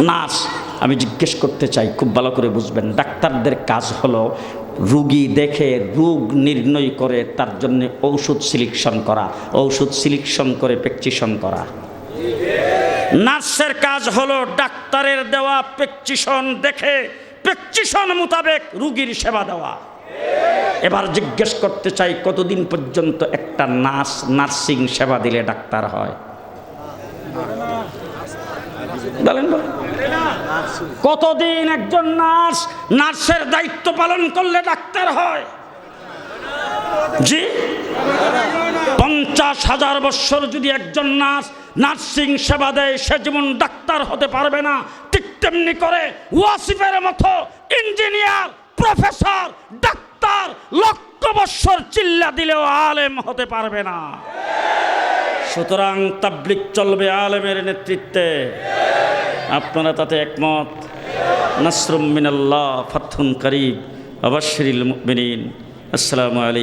Nurse, আমি জিজ্ঞেস করতে চাই, খুব ভালো করে বুঝবেন, ডাক্তারদের কাজ হলো রুগী দেখে রোগ নির্ণয় করে তার জন্য ঔষধ সিলেকশন করা, ঔষধ সিলেকশন করে প্রেকচিশন করা। নার্সের কাজ হলো ডাক্তারের দেওয়া প্রেকচিশন দেখে প্রেকচিশন মোতাবেক রুগীর সেবা দেওয়া। এবার জিজ্ঞেস করতে চাই, কতদিন পর্যন্ত একটা নার্স, নার্সিং সেবা দিলে ডাক্তার হয়? কতদিন একজন নার্স, নার্সের দায়িত্ব পালন করলে ডাক্তার হয়? জি? পঞ্চাশ হাজার বৎসর যদি একজন নার্স নার্সিং সেবা দেয়, সে যেমন ডাক্তার হতে পারবে না। ঠিক তেমনি করে ওয়াসিফের মতো ইঞ্জিনিয়ার, প্রফেসর, ডাক্তার লক্ষ বৎসর চিল্লা দিলেও আলেম হতে পারবে না। সুতরাং তাবলিক চলবে আলেমের নেতৃত্বে। আপনারা তাতে একমত? নাসরুম মিনাল্লাহ ফাথুন করিব মুমিনিন। আসসালামু আলাইকুম।